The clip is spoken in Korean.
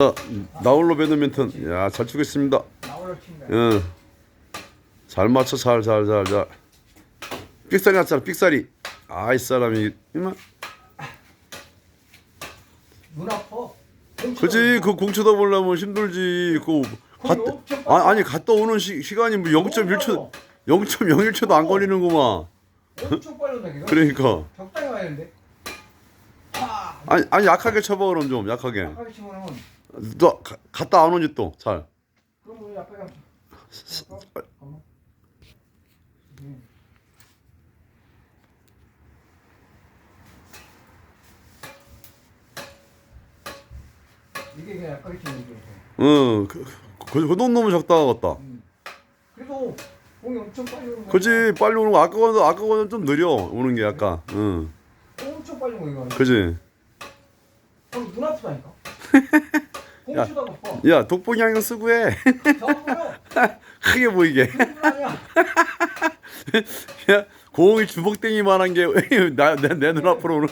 자, 나홀로 배드민턴. 야, 잘 치고 있습니다. 응. 잘 맞춰, 잘, 잘, 잘, 잘. 삑사리 났잖아, 삑사리. 아, 이 사람이. 이마. 눈 아파. 그지, 그 공 쳐다 보려면 힘들지. 그, 갔, 아, 아니, 갔다 오는 시, 시간이 뭐 0.1초, 0.01초도 안 걸리는구만. 빨랐네 걔가. 그러니까. 적당히 와야 되는데. 아, 아니, 아니, 약하게 쳐봐, 그럼 좀, 약하게. 약하게 너, 가, 갔다 안 오지 또, 잘. 그럼 우리 하면 잠깐만. 음. 이게 그냥 치는 거죠. 응, 그, 그, 그놈 적당하 같다. 그래도 공이 엄청 빨리 오는 거야. 그지, 빨리 오는 거. 아까 거는, 아까 거는 좀 느려, 오는 게 약간. 응. 엄청 빨리 오는 거야. 그지. 그럼 눈 아프다니까. 공 야. 야, 독보기 안경 쓰고 해. 저거요. 크게 보이게. 눈 아니야. 야, 공이 주먹땡이만한 게 나내눈 앞으로 오는.